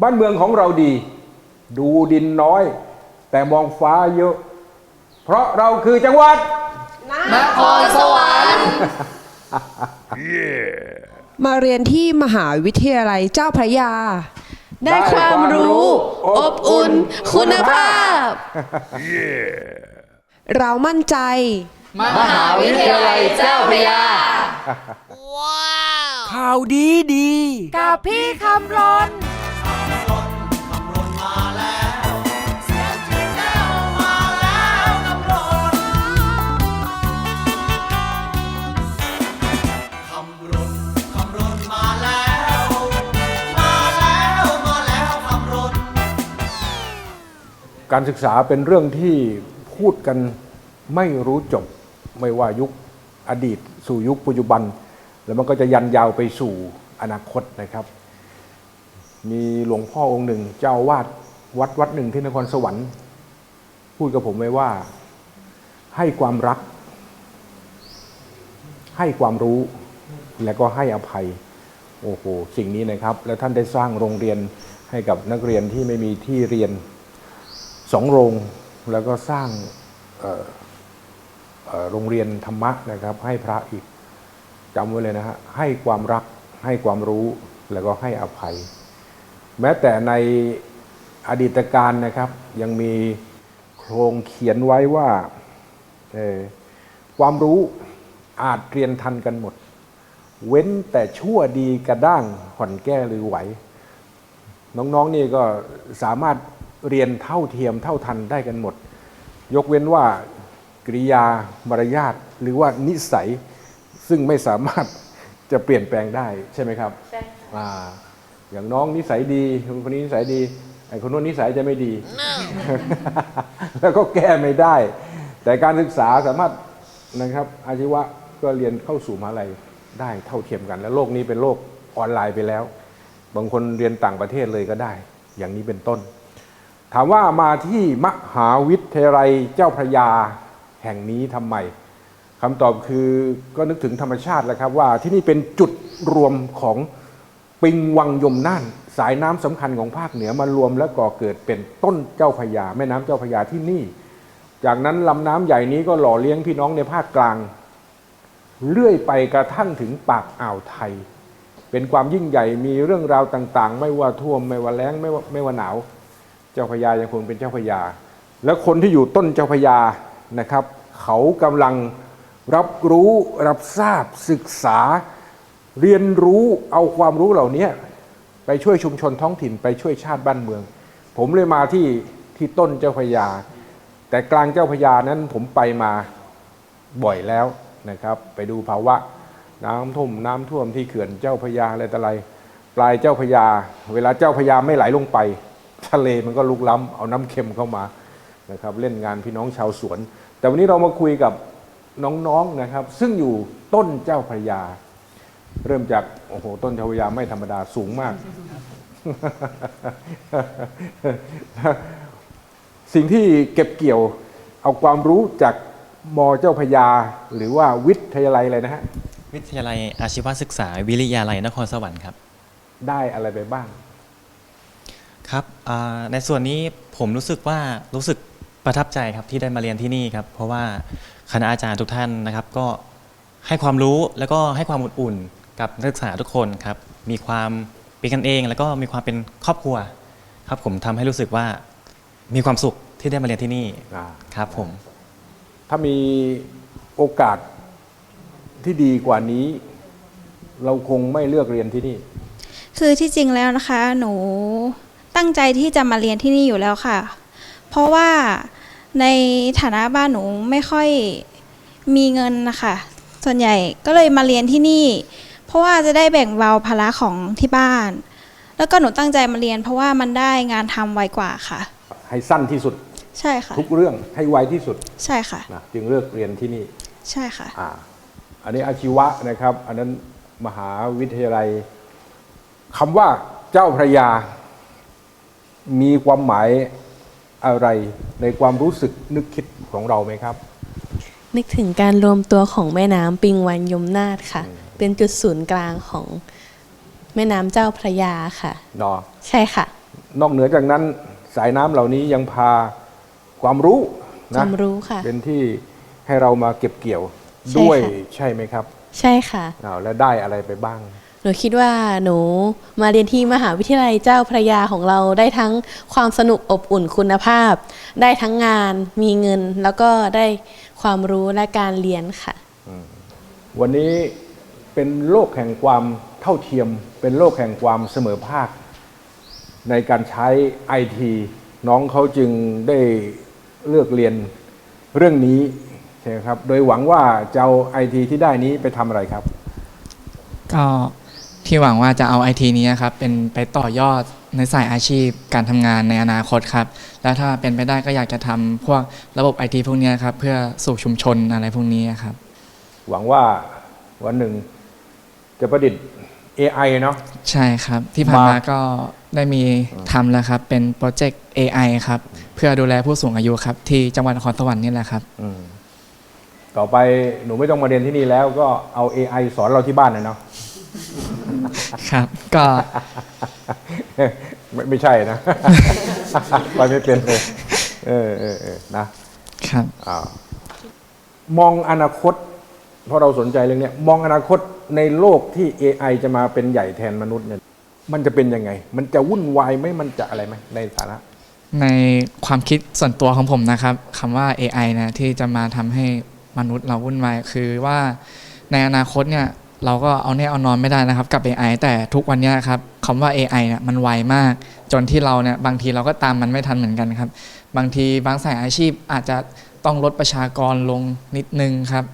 บ้านเมืองของเราดี ดูดินน้อย แต่มองฟ้าเยอะ เพราะเราคือจังหวัดนครสวรรค์ มาเรียนที่มหาวิทยาลัยเจ้าพระยา ได้ความรู้ อบอุ่น คุณภาพ เรามั่นใจ มหาวิทยาลัยเจ้าพระยา ข่าวดีดี กับพี่คำรน การศึกษาเป็นเรื่องที่พูดกันไม่รู้จบ ไม่ว่ายุคอดีต สู่ยุคปัจจุบัน แล้วมันก็จะยันยาวไปสู่อนาคตนะครับ มีหลวงพ่อองค์หนึ่ง เจ้าวาดวัดวัดหนึ่งที่นครสวรรค์ พูดกับผมไว้ว่าให้ความรัก ให้ความรู้และก็ให้อภัย โอ้โหสิ่งนี้นะครับ แล้วท่านได้สร้างโรงเรียนให้กับนักเรียนที่ไม่มีที่เรียน สองโรงแล้วก็สร้างโรงเรียนธรรมะนะครับ ให้พระอีกจำไว้เลยนะฮะให้ความรักให้ความรู้แล้วก็ให้อภัย แม้แต่ในอดีตการนะครับ ยังมีโครงเขียนไว้ว่าเออความรู้อาจเรียนทันกันหมด เว้นแต่ชั่วดีกระด้างห่อนแก้หรือไหว น้องๆนี่ก็สามารถ เรียนเท่าเทียมเท่าทันได้กันหมด ยกเว้นว่ากริยามารยาทหรือว่านิสัยซึ่งไม่สามารถจะเปลี่ยนแปลงได้ใช่ไหมครับใช่อ่าอย่างน้องนิสัยดีคนนี้นิสัยดีไอ้คนนู้นนิสัยจะไม่ดี แล้วก็แก้ไม่ได้ แต่การศึกษาสามารถนะครับอาชีวะก็เรียนเข้าสู่มหาลัยได้เท่าเทียมกัน และโลกนี้เป็นโลกออนไลน์ไปแล้ว บางคนเรียนต่างประเทศเลยก็ได้ อย่างนี้เป็นต้น ถามว่ามาที่มหาวิทยาลัยเจ้าพระยาแห่งนี้ทำไมคำตอบคือก็นึกถึงธรรมชาติแหล้วครับว่าที่นี่เป็นจุดรวมของปิงวังยมน่าน สายน้ำสำคัญของภาคเหนือมารวมและก่อเกิดเป็นต้นเจ้าพระยา แม่น้ำเจ้าพระยาที่นี่ จากนั้นลำน้ำใหญ่นี้ก็หล่อเลี้ยงพี่น้องในภาคกลาง เรื่อยไปกระทั่งถึงปากอ่าวไทย เป็นความยิ่งใหญ่มีเรื่องราวต่างๆ ไม่ว่าท่วมไม่ว่าแล้งไม่ว่าไม่ว่าหนาว เจ้าพระยายังคงเป็นเจ้าพระยาและคนที่อยู่ต้นเจ้าพระยานะครับ เขากำลังรับรู้รับทราบศึกษา เรียนรู้เอาความรู้เหล่านี้ไปช่วยชุมชนท้องถิ่นไปช่วยชาติบ้านเมือง ผมเลยมาที่ที่ต้นเจ้าพระยาแต่กลางเจ้าพระยานั้นผมไปมาบ่อยแล้วนะครับ ไปดูภาวะน้ำท่วมน้ำท่วมที่เขื่อนเจ้าพระยาอะไรต่ออะไรปลายเจ้าพระยาเวลาเจ้าพระยาไม่ไหลลงไป ทะเลมันก็ลุกล้ำเอาน้ำเค็มเข้ามานะครับเล่นงานพี่น้องชาวสวน แต่วันนี้เรามาคุยกับน้องๆนะครับ ซึ่งอยู่ต้นเจ้าพระยา เริ่มจากโอ้โหต้นเจ้าพระยาไม่ธรรมดาสูงมาก สิ่งที่เก็บเกี่ยวเอาความรู้จากมเจ้าพระยา หรือว่าวิทยาลัยอะไรนะฮะ วิทยาลัยอาชีวศึกษา วิริยาลัยนครสวรรค์ครับ ได้อะไรไปบ้าง ครับอ่าในส่วนนี้ผมรู้สึกว่ารู้สึกประทับใจครับที่ได้มาเรียนที่นี่ครับ เพราะว่าคณะอาจารย์ทุกท่านนะครับ ก็ให้ความรู้แล้วก็ให้ความอบอุ่นกับนักศึกษาทุกคนครับ มีความเป็นกันเอง แล้วก็มีความเป็นครอบครัว ครับผมทำให้รู้สึกว่ามีความสุขที่ได้มาเรียนที่นี่อ่าครับผม ถ้ามีโอกาสที่ดีกว่านี้ เราคงไม่เลือกเรียนที่นี่ คือที่จริงแล้วนะคะ หนู ตั้งใจที่จะมาเรียนที่นี่อยู่แล้วค่ะ เพราะว่าในฐานะบ้านหนูไม่ค่อยมีเงินนะคะส่วนใหญ่ก็เลยมาเรียนที่นี่ เพราะว่าจะได้แบ่งเบาภาระของที่บ้าน แล้วก็หนูตั้งใจมาเรียน เพราะว่ามันได้งานทำไวกว่าค่ะ ให้สั้นที่สุดใช่ค่ะทุกเรื่องให้ไวที่สุดใช่ค่ะนะจึงเลือกเรียนที่นี่ใช่ค่ะอ่าอันนี้อาชีวะนะครับ อันนั้นมหาวิทยาลัยคำว่าเจ้าพระยา มีความหมายอะไรในความรู้สึกนึกคิดของเราไหมครับ นึกถึงการรวมตัวของแม่น้ำปิงวันยมนาถค่ะ เป็นจุดศูนย์กลางของแม่น้ำเจ้าพระยาค่ะเนาะใช่ค่ะอนอกเหนือจากนั้นสายน้ำเหล่านี้ยังพาความรู้คนะวามรู้ค่ะ เป็นที่ให้เรามาเก็บเกี่ยวใช่ด้วยค่ะใช่ไหมครับ ใช่ค่ะอ้าวแล้วได้อะไรไปบ้าง หนูคิดว่าหนูมาเรียนที่มหาวิทยาลัยเจ้าพระยาของเราได้ทั้งความสนุกอบอุ่นคุณภาพ ได้ทั้งงานมีเงิน แล้วก็ได้ความรู้และการเรียนค่ะ วันนี้เป็นโลกแห่งความเท่าเทียม เป็นโลกแห่งความเสมอภาค ในการใช้ไอทีน้องเขาจึงได้เลือกเรียนเรื่องนี้ใช่ไหมครับ โดยหวังว่าจะเอาไอทีที่ได้นี้ไปทำอะไรครับก็ พี่หวังว่าจะเอาไอทีนี้ครับเป็นไปต่อยอดในสายอาชีพการทำงานในอนาคตครับ แล้วถ้าเป็นไปได้ก็อยากจะทำพวกระบบไอทีพวกเนี้ยครับเพื่อสู่ชุมชนอะไรพวกนี้ครับ หวังว่าวันหนึ่งจะประดิษฐ์ AI เนาะ ใช่ครับ ที่ผ่านมามาก็ได้มีทำแล้วครับ เป็นโปรเจกต์ AI ครับ เพื่อดูแลผู้สูงอายุครับ ที่จังหวัดนครสวรรค์นี่แหละครับอืมต่อไปหนูไม่ต้องมาเรียนที่นี่แล้วก็เอา AI สอนเราที่บ้านเลยเนาะ ครับ ก็ไม่ไม่ใช่นะไปไม่เป็นเลยเออเออเออนะครับอ้าวมองอนาคต เพราะเราสนใจเรื่องเนี้ยมองอนาคตในโลกที่ AI จะมาเป็นใหญ่แทนมนุษย์เนี่ยมันจะเป็นยังไง มันจะวุ่นวายไหมมันจะอะไรไหมในฐานะ ในความคิดส่วนตัวของผมนะครับคำว่า AI นะที่จะมาทำให้มนุษย์เราวุ่นวายคือว่าในอนาคตเนี่ย เราก็เอาแน่เอานอนไม่ได้นะครับกับ AI แต่ทุกวันนี้ครับคำว่า AI เนี่ยมันไวมาก จนที่เราเนี่ยบางทีเราก็ตามมันไม่ทันเหมือนกันครับ บางทีบางสายอาชีพอาจจะต้องลดประชากรลงนิดนึงครับ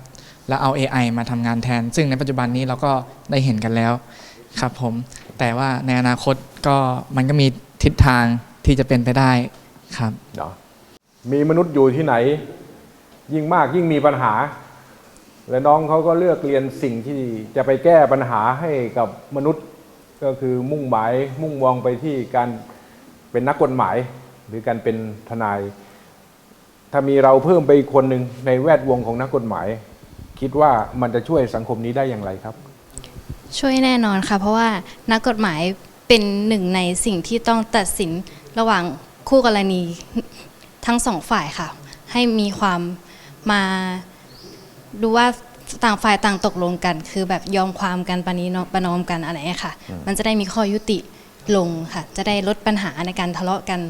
แล้วเอา AI มาทำงานแทน ซึ่งในปัจจุบันนี้เราก็ได้เห็นกันแล้วครับผม แต่ว่าในอนาคตก็มันก็มีทิศทางที่จะเป็นไปได้ครับ เนาะมีมนุษย์อยู่ที่ไหน ยิ่งมากยิ่งมีปัญหา และน้องเขาก็เลือกเรียนสิ่งที่จะไปแก้ปัญหาให้กับมนุษย์ก็คือมุ่งหมายมุ่งมองไปที่การเป็นนักกฎหมาย หรือการเป็นทนาย ถ้ามีเราเพิ่มไปอีกคนหนึ่งในแวดวงของนักกฎหมาย คิดว่ามันจะช่วยสังคมนี้ได้อย่างไรครับ ช่วยแน่นอนค่ะ เพราะว่านักกฎหมายเป็นหนึ่งในสิ่งที่ต้องตัดสินระหว่างคู่กรณีทั้งสองฝ่ายค่ะ ให้มีความมา ดูว่าต่างฝ่ายต่างตกลงกัน คือแบบยอมความกันปณีนอมประนอมกันอะไรอย่างเงี้ยค่ะ มันจะได้มีข้อยุติลงค่ะ จะได้ลดปัญหาในการทะเลาะกัน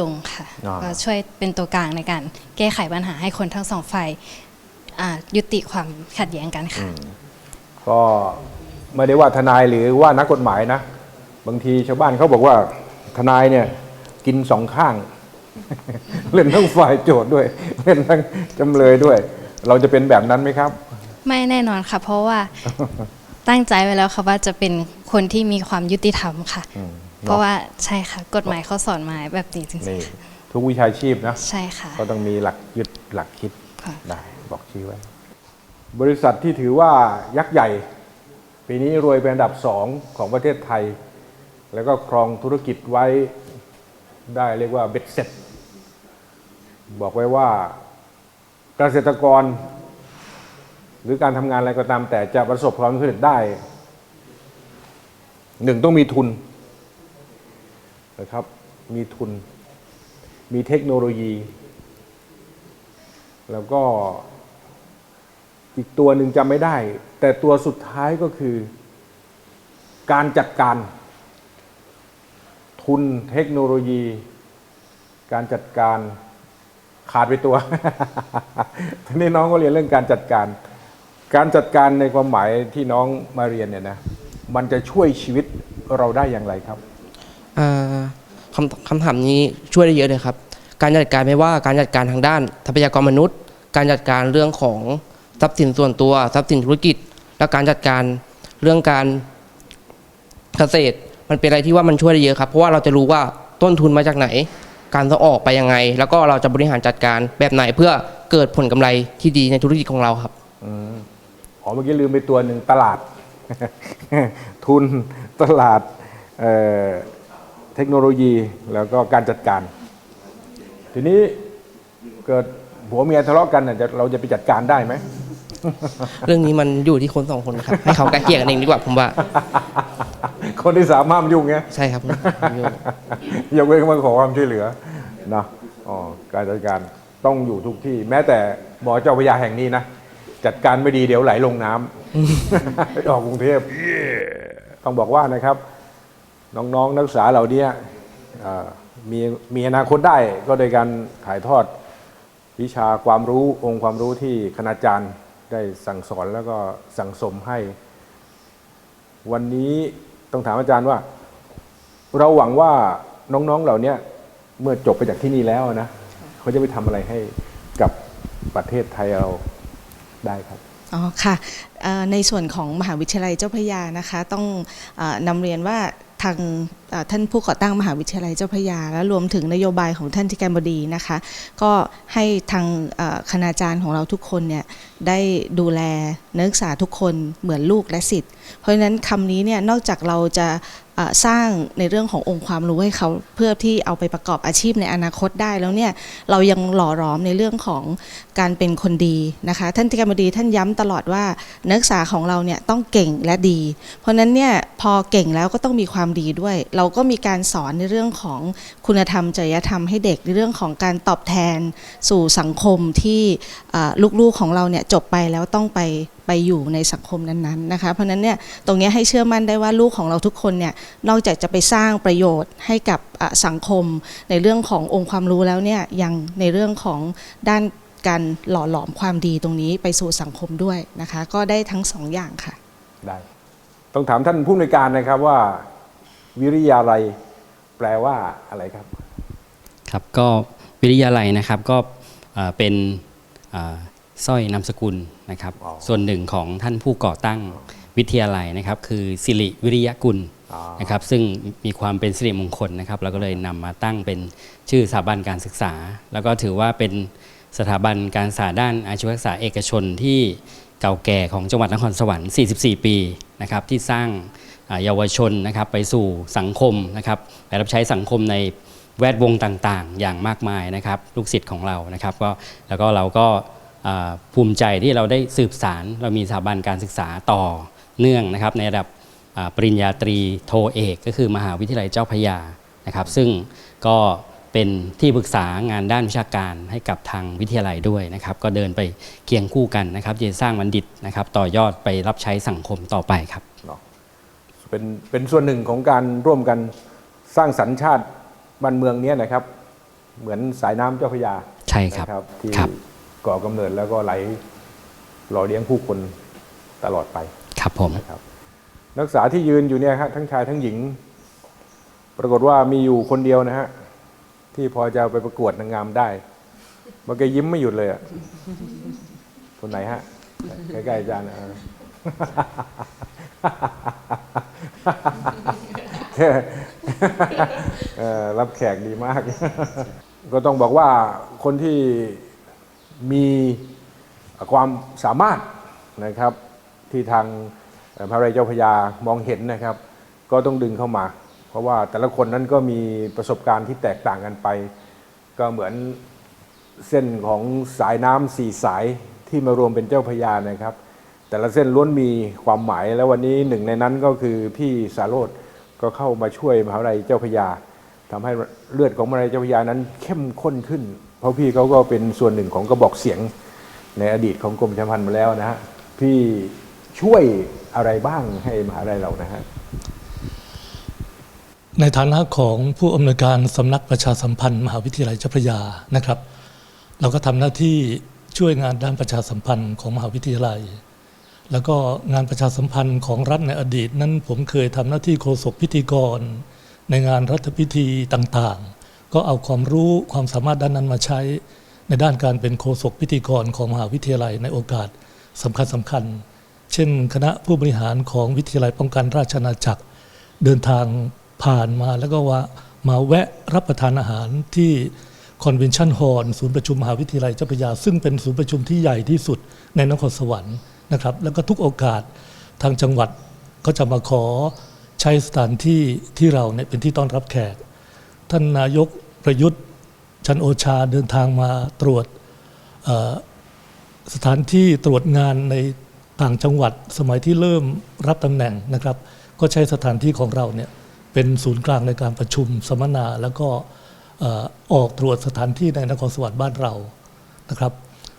ลงค่ะอ่าก็ช่วยเป็นตัวกลางในการแก้ไขปัญหาให้คนทั้งสองฝ่ายอ่ายุติความขัดแย้งกันค่ะก็ไม่ได้ว่าทนายหรือว่านักกฎหมายนะ บางทีชาวบ้านเขาบอกว่าทนายเนี่ยกินสองข้าง เล่นทั้งฝ่ายโจทย์ด้วย เล่นทั้งจำเลยด้วย เราจะเป็นแบบนั้นไหมครับ ไม่แน่นอนค่ะ เพราะว่าตั้งใจไว้แล้วค่ะว่าจะเป็นคนที่มีความยุติธรรมค่ะ อืม เพราะว่าใช่ค่ะ กฎหมายเขาสอนมาแบบนี้จริงนี่ทุกวิชาชีพนะๆใช่ค่ะ ก็ต้องมีหลักยึดหลักคิดค่ะ ได้บอกชี้ไว้ บริษัทที่ถือว่ายักษ์ใหญ่ ปีนี้รวยเป็นอันดับสองของประเทศไทย แล้วก็ครองธุรกิจไว้ได้เรียกว่าเบ็ดเสร็จ บอกไว้ว่า เกษตรกร หรือการทำงานอะไรก็ตาม แต่จะประสบความสำเร็จได้หนึ่งต้องมีทุนนะครับ มีทุน มีเทคโนโลยี แล้วก็อีกตัวหนึ่งจำไม่ได้ แต่ตัวสุดท้ายก็คือ การจัดการ ทุนเทคโนโลยี การจัดการ ขาดไปตัว ทีนี้น้องก็เรียนเรื่องการจัดการ การจัดการในความหมายที่น้องมาเรียนเนี่ยนะ มันจะช่วยชีวิตเราได้อย่างไรครับคำคำถามนี้ช่วยได้เยอะเลยครับ การจัดการไม่ว่าการจัดการทางด้าน ทรัพยากรมนุษย์ การจัดการเรื่องของทรัพย์สินส่วนตัว ทรัพย์สินธุรกิจ และการจัดการเรื่องการเกษตร มันเป็นอะไรที่ว่ามันช่วยได้เยอะครับ เพราะว่าเราจะรู้ว่าต้นทุนมาจากไหน การส่งออกไปยังไง แล้วก็เราจะบริหารจัดการแบบไหนเพื่อเกิดผลกำไรที่ดีในธุรกิจของเราครับอ๋อเมื่อกี้ลืมไปตัวหนึ่งตลาด ทุนตลาดเอ่อเทคโนโลยีแล้วก็การจัดการ ทีนี้เกิดผัวเมียทะเลาะกันน่ะจะเราจะไปจัดการได้ไหม เรื่องนี้มันอยู่ที่คนสองคนครับ ให้เขาใกล้เกลี่ยกันเองดีกว่าผมว่า คนที่สามห้ามยุ่งไงใช่ครับผมโยมยกเว้นมาขอความช่วยเหลือนะอ๋อการจัดการต้องอยู่ทุกที่ แม้แต่บ่อเจ้าพระยาแห่งนี้นะจัดการไม่ดีเดี๋ยวไหลลงน้ำไปออกกรุงเทพต้องบอกว่านะครับ น้องๆนักศึกษาเหล่านี้เอ่อมีมีอนาคตได้ก็โดยการถ่ายทอดวิชาความรู้องค์ความรู้ที่คณาจารย์ได้สั่งสอนแล้วก็สั่งสมให้ วันนี้ ต้องถามอาจารย์ว่า เราหวังว่าน้องๆเหล่านี้เมื่อจบไปจากที่นี่แล้วนะเขาจะไปทำอะไรให้กับประเทศไทยเราได้ครับอ๋อค่ะในส่วนของมหาวิทยาลัยเจ้าพระยานะคะ ต้องอนำเรียนว่า ทางท่านผู้ก่อตั้งมหาวิทยาลัยเจ้าพระยา และรวมถึงนโยบายของท่านที่การบดีนะคะ ก็ให้ทางคณาจารย์ของเราทุกคนเนี่ยได้ดูแลนักศึกษาทุกคนเหมือนลูกและสิทธิ์ เพราะฉะนั้นคำนี้เนี่ยนอกจากเราจะสร้างในเรื่องขององค์ความรู้ให้เขาเพื่อที่เอาไปประกอบอาชีพในอนาคตได้แล้วเนี่ยเรายังหล่อหลอมในเรื่องของการเป็นคนดีนะคะ ท่านที่การบดีท่านย้ำตลอดว่านักศึกษาของเราเนี่ยต้องเก่งและดี เพราะฉะนั้นเนี่ยพอเก่งแล้วก็ต้องมีความดีด้วย เราก็มีการสอนในเรื่องของคุณธรรมจริยธรรมให้เด็กในเรื่องของการตอบแทนสู่สังคมที่ลูกๆของเราเนี่ยจบไปแล้วต้องไปไปอยู่ในสังคมนั้นๆนะคะ เพราะฉะนั้นเนี่ยตรงนี้ให้เชื่อมั่นได้ว่าลูกของเราทุกคนเนี่ยนอกจากจะไปสร้างประโยชน์ให้กับสังคม ในเรื่องขององค์ความรู้แล้วเนี่ยยังในเรื่องของด้าน การหล่อหลอมความดีตรงนี้ไปสู่สังคมด้วยนะคะ ก็ได้ทั้งสองอย่างค่ะ ได้ ต้องถามท่านผู้อำนวยการนะครับว่า วิริยาลัยแปลว่าอะไรครับ ครับก็วิทยาลัยนะครับก็เอ่อเป็นเอ่อสร้อยนามสกุลนะครับอ๋อส่วนหนึ่งของท่านผู้ก่อตั้งวิทยาลัยนะครับ คือสิริวิริยกุลอ๋อนะครับ ซึ่งมีความเป็นสิริมงคลนะครับเราก็เลยนำมาตั้งเป็นชื่อสถาบันการศึกษา แล้วก็ถือว่าเป็น สถาบันการศึกษาด้านอาชีวศึกษาเอกชนที่เก่าแก่ของจังหวัดนครสวรรค์ 44 ปีนะครับที่สร้างเยาวชนนะครับไปสู่สังคมนะครับไปรับใช้สังคมในแวดวงต่างๆ อย่างมากมายนะครับลูกศิษย์ของเรานะครับก็แล้วก็เราก็ภูมิใจที่เราได้สืบสารเรามีสถาบันการศึกษาต่อเนื่องนะครับในระดับปริญญาตรีโทเอก ก็คือมหาวิทยาลัยเจ้าพยานะครับ ซึ่งก็ เป็นที่ปรึกษางานด้านวิชาการให้กับทางวิทยาลัยด้วยนะครับ ก็เดินไปเคียงคู่กันนะครับจะสร้างบัณฑิตนะครับ ต่อยอดไปรับใช้สังคมต่อไปครับเนาะเป็นเป็นส่วนหนึ่งของการร่วมกันสร้างสรรค์ชาติบ้านเมืองเนี้ยนะครับ เหมือนสายน้ำเจ้าพระยาใช่ครับนะครับที่ครับก่อกำเนิดแล้วก็ไหลหล่อเลี้ยงผู้คนตลอดไปครับผมนะครับ นักศึกษาที่ยืนอยู่เนี่ยครับทั้งชายทั้งหญิง ปรากฏว่ามีอยู่คนเดียวนะฮะ ที่พอจะไปประกวดนางงามได้มื่อกี้ยิ้มไม่หยุดเลยอะคนไหนฮะใกล้ๆอาจารย์เออเอ่อรับแขกดีมาก ก็ต้องบอกว่าคนที่มีความสามารถนะครับ ที่ทางพระไรเจ้าพยามองเห็นนะครับ ก็ต้องดึงเข้ามา เพราะว่าแต่ละคนนั้นก็มีประสบการณ์ที่แตกต่างกันไป ก็เหมือนเส้นของสายน้ำสี่สายที่มารวมเป็นเจ้าพระยานะครับ แต่ละเส้นล้วนมีความหมายแล้ววันนี้หนึ่งในนั้นก็คือพี่สาโรธก็เข้ามาช่วยมหาวิทยาลัยเจ้าพระยาทำให้เลือดของมหาวิทยาลัยเจ้าพระยานั้นเข้มข้นขึ้น เพราะพี่เขาก็เป็นส่วนหนึ่งของกระบอกเสียงในอดีตของกรมชัมพันธ์มาแล้วนะฮะพี่ช่วยอะไรบ้างให้มหาวิทยาลัยเรานะฮะ ในฐานะของผู้อำนวยการสำนักประชาสัมพันธ์ มหาวิทยาลัยเจ้าพระยานะครับ เราก็ทำหน้าที่ช่วยงานด้านประชาสัมพันธ์ของมหาวิทยาลัย แล้วก็งานประชาสัมพันธ์ของรัฐในอดีต นั้นผมเคยทำหน้าที่โฆษกพิธีกร ในงานรัฐพิธีต่างๆ ก็เอาความรู้ความสามารถด้านนั้นมาใช้ ในด้านการเป็นโฆษกพิธีกรของมหาวิทยาลัยในโอกาสสำคัญสำคัญๆเช่น คณะผู้บริหารของวิทยาลัยป้องกันราชอาณาจักร เดินทาง ผ่านมาแล้วก็ว่ามาแวะรับประทานอาหารที่คอนเวนชั่นฮอลศูนย์ประชุมมหาวิทยาลัยเจ้าพระยา ซึ่งเป็นศูนย์ประชุมที่ใหญ่ที่สุดในนครสวรรค์นะครับ แล้วก็ทุกโอกาสทางจังหวัดก็จะมาขอใช้สถานที่ที่เราเนี่ยเป็นที่ต้อนรับแขก ท่านนายกประยุทธ์จันโอชาเดินทางมาตรวจสถานที่ตรวจงานในต่างจังหวัดสมัยที่เริ่มรับตำแหน่งนะครับ ก็ใช้สถานที่ของเราเนี่ย เป็นศูนย์กลางในการประชุมสัมมนา แล้วก็ออออกตรวจสถานที่ในนครสวรรค์บ้านเรานะครับ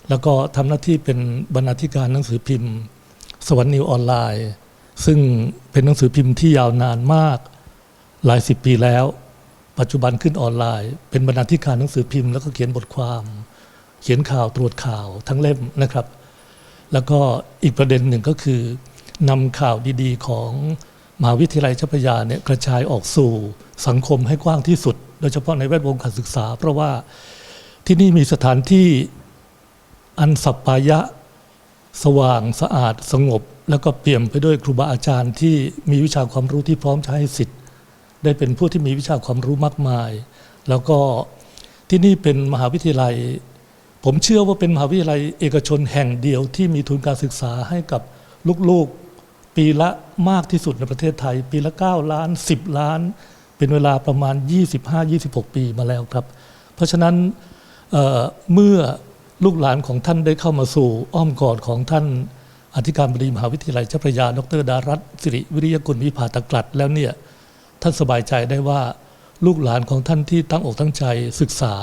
แล้วก็ทำหน้าที่เป็นบรรณาธิการหนังสือพิมพ์ สวรรค์นิวออนไลน์ ซึ่งเป็นหนังสือพิมพ์ที่ยาวนานมากหลายสิบปีแล้ว ปัจจุบันขึ้นออนไลน์ เป็นบรรณาธิการหนังสือพิมพ์แล้วก็เขียนบทความ เขียนข่าวตรวจข่าวทั้งเล่มนะครับ แล้วก็อีกประเด็นหนึ่งก็คือนำข่าวดีๆของ มหาวิทยาลัยเจ้าพระยาเนี่ยกระจายออกสู่สังคมให้กว้างที่สุด โดยเฉพาะในแวดวงการศึกษา เพราะว่าที่นี่มีสถานที่อันสัปปายะ สว่างสะอาดสงบ แล้วก็เปี่ยมไปด้วยครูบาอาจารย์ที่มีวิชาความรู้ที่พร้อมให้สิทธิ์ ได้เป็นผู้ที่มีวิชาความรู้มากมาย แล้วก็ที่นี่เป็นมหาวิทยาลัย ผมเชื่อว่าเป็นมหาวิทยาลัยเอกชนแห่งเดียวที่มีทุนการศึกษาให้กับลูกๆ ปีละมากที่สุดในประเทศไทย ปีละ 9 ล้าน 10 ล้าน เป็นเวลาประมาณ 25-26 ปีมาแล้วครับ เพราะฉะนั้นเเมื่อลูกหลานของท่านได้เข้ามาสู่อ้อมกอดของท่านอธิการบดีมหาวิทยาลัยเจ้าพระยา ดรดารัตสิริวิริยกุลวิภาตกลัดแล้วเนี่ยท่านสบายใจได้ว่าลูกหลานของท่านที่ตั้งอกตั้งใจศึกษา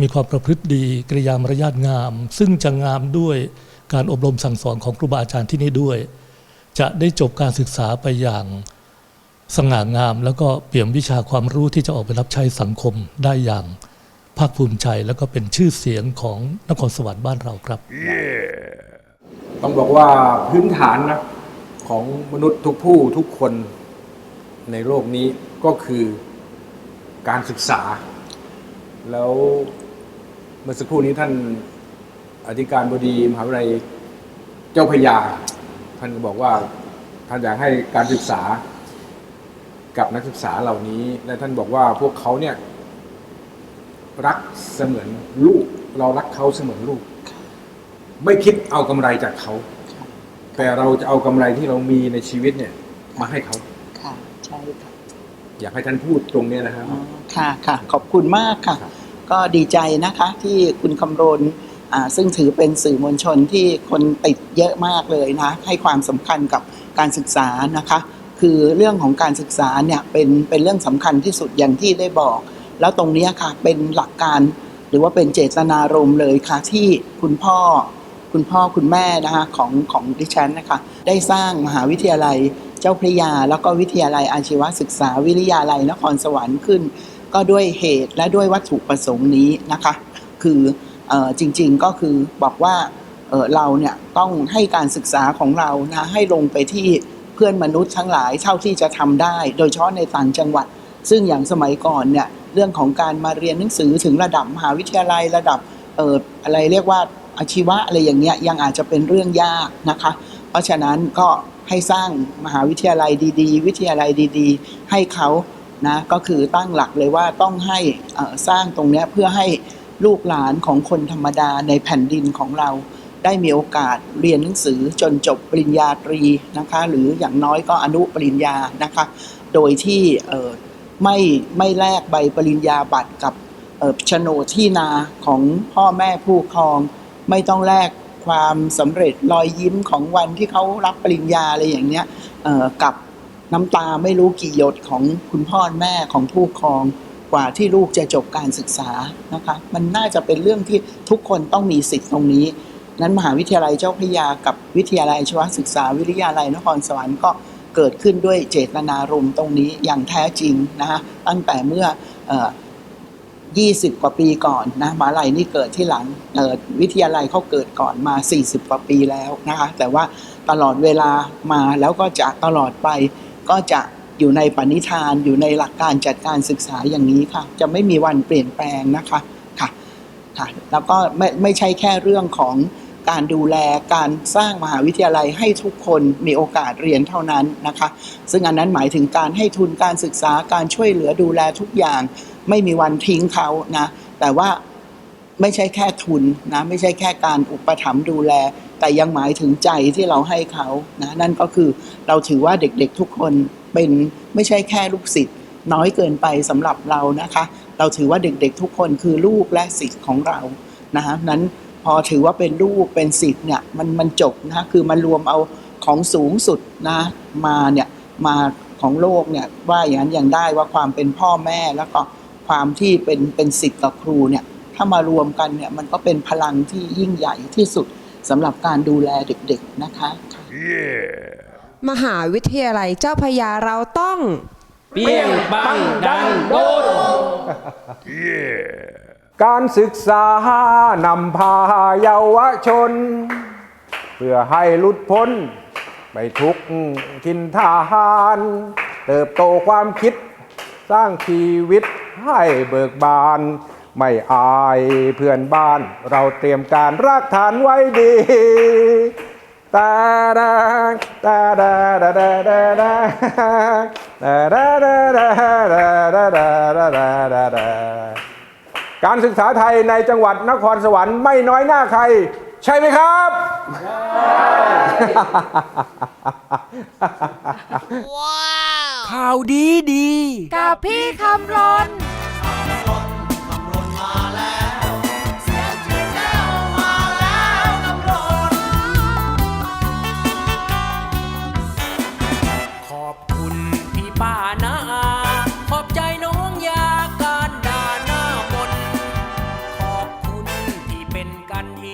มีความประพฤติดีกริยามารยาทงาม ซึ่งจะงามด้วยการอบรมสั่งสอนของครูบาอาจารย์ที่นี่ด้วย จะได้จบการศึกษาไปอย่างสง่างาม แล้วก็เปี่ยมวิชาความรู้ที่จะออกไปรับใช้สังคมได้อย่างภาคภูมิใจแล้วก็เป็นชื่อเสียงของนครสวรรค์บ้านเราครับ ต้องบอกว่าพื้นฐานนะของมนุษย์ทุกผู้ทุกคนในโลกนี้ก็คือการศึกษา แล้วเมื่อสักครู่นี้ท่านอธิการบดีมหาวิทยาลัยเจ้าพยาานก็บอกว่าท่านอยากให้การศึกษากับนักศึกษาเหล่านี้ และท่านบอกว่าพวกเขาเนี่ย รักเสมือนลูก เรารักเขาเสมือนลูก ไม่คิดเอากำไรจากเขา แต่เราจะเอากำไรที่เรามีในชีวิตเนี่ย มาให้เขาค่ะใช่ค่ะอยากให้ท่านพูดตรงเนี้ยนะครับอ๋อค่ะค่ะขอบคุณมากค่ะ ก็ดีใจนะคะ ที่คุณคำรณอ่า ซึ่งถือเป็นสื่อมวลชนที่คนติดเยอะมากเลยนะให้ความสำคัญกับการศึกษานะคะ คือเรื่องของการศึกษาเนี่ยเป็นเป็นเรื่องสำคัญที่สุดอย่างที่ได้บอก แล้วตรงนี้ค่ะเป็นหลักการหรือว่าเป็นเจตนารมณ์เลยค่ะที่คุณพ่อคุณพ่อคุณแม่นะคะของของดิฉันนะคะได้สร้างมหาวิทยาลัยเจ้าพระยา แล้วก็วิทยาลัยอาชีวศึกษาวิทยาลัยนครสวรรค์ขึ้น ก็ด้วยเหตุและด้วยวัตถุประสงค์นี้นะคะ คือ จริงๆก็คือบอกว่าเราเนี่ยต้องให้การศึกษาของเรานะให้ลงไปที่เพื่อนมนุษย์ทั้งหลายเท่าที่จะทำได้ โดยเฉพาะในต่างจังหวัด ซึ่งอย่างสมัยก่อนเนี่ยเรื่องของการมาเรียนหนังสือถึงระดับมหาวิทยาลัยระดับเอ่ออะไรเรียกว่าอาชีวะอะไรอย่างเงี้ยยังอาจจะเป็นเรื่องยากนะคะ เพราะฉะนั้นก็ให้สร้างมหาวิทยาลัยดี ๆ วิทยาลัยดีๆ ให้เขานะก็คือตั้งหลักเลยว่าต้องให้สร้างตรงนี้เพื่อให้ ลูกหลานของคนธรรมดาในแผ่นดินของเรา ได้มีโอกาสเรียนหนังสือจนจบปริญญาตรีนะคะหรืออย่างน้อยก็อนุปริญญานะคะโดยที่ไม่ไม่แลกใบปริญญาบัตรกับโฉนดที่นาของพ่อแม่ผู้ครอง ไม่ต้องแลกความสำเร็จรอยยิ้มของวันที่เขารับปริญญาอะไรอย่างเนี้ยกับน้ำตาไม่รู้กี่หยดของคุณพ่อแม่ของผู้ครอง กว่าที่ลูกจะจบการศึกษานะคะมันน่าจะเป็นเรื่องที่ทุกคนต้องมีสิทธิ์ตรงนี้ นั้นมหาวิทยาลัยเจ้าพระยากับวิทยาลัยชวศึกษา วิทยาลัยนครสวรรค์ก็เกิดขึ้นด้วยเจตนารมณ์ตรงนี้อย่างแท้จริงนะคะตั้งแต่เมื่อออ20 กว่าปีก่อนนะมหาลัยนี่เกิดที่หลังเวิทยาลัยเขาเกิดก่อนมา 40 กว่าปีแล้วนะคะแต่ว่าตลอดเวลามาแล้วก็จะตลอดไปก็จะ อยู่ในปณิธาน อยู่ในหลักการจัดการศึกษาอย่างนี้ค่ะ จะไม่มีวันเปลี่ยนแปลงนะคะค่ะค่ะแล้วก็ไม่ไม่ใช่แค่เรื่องของการดูแลการสร้างมหาวิทยาลัยให้ทุกคนมีโอกาสเรียนเท่านั้นนะคะ ซึ่งอันนั้นหมายถึงการให้ทุนการศึกษาการช่วยเหลือดูแลทุกอย่าง ไม่มีวันทิ้งเขานะแต่ว่าไม่ใช่แค่ทุนนะไม่ใช่แค่การอุปถัมภ์ดูแล แต่ยังหมายถึงใจที่เราให้เขานะนั่นก็คือเราถือว่าเด็กๆทุกคน เป็นไม่ใช่แค่ลูกศิษย์น้อยเกินไปสำหรับเรานะคะ เราถือว่าเด็กๆทุกคนคือลูกและศิษย์ของเรานะฮะนั้นพอถือว่าเป็นลูกเป็นศิษย์เนี่ยมันมันจบนะคือมันรวมเอาของสูงสุดนะมาเนี่ยมาของโลกเนี่ยว่าอย่างนั้นอย่างได้ว่าความเป็นพ่อแม่แล้วก็ความที่เป็นเป็นสิทธิ์กับครูเนี่ยถ้ามารวมกันเนี่ยมันก็เป็นพลังที่ยิ่งใหญ่ที่สุดสำหรับการดูแลเด็กๆนะคะ มหาวิทยาลัยเจ้าพระยาเราต้อง เปี้ยงปังดังโดนการศึกษานำพาเยาวชน เพื่อให้หลุดพ้น ไปทุกทินทาน เติบโตความคิด สร้างชีวิตให้เบิกบาน ไม่อายเพื่อนบ้าน เราเตรียมการรากฐานไว้ดี ตาดาตาดาดาดาดาดาดาดาดาดาดาดาดาดาดาดาดาการศึกษาไทยในจังหวัดนครสวรรค์ไม่น้อยหน้าใคร ใช่ไหมครับว้าวข่าวดีดี กับพี่คำรน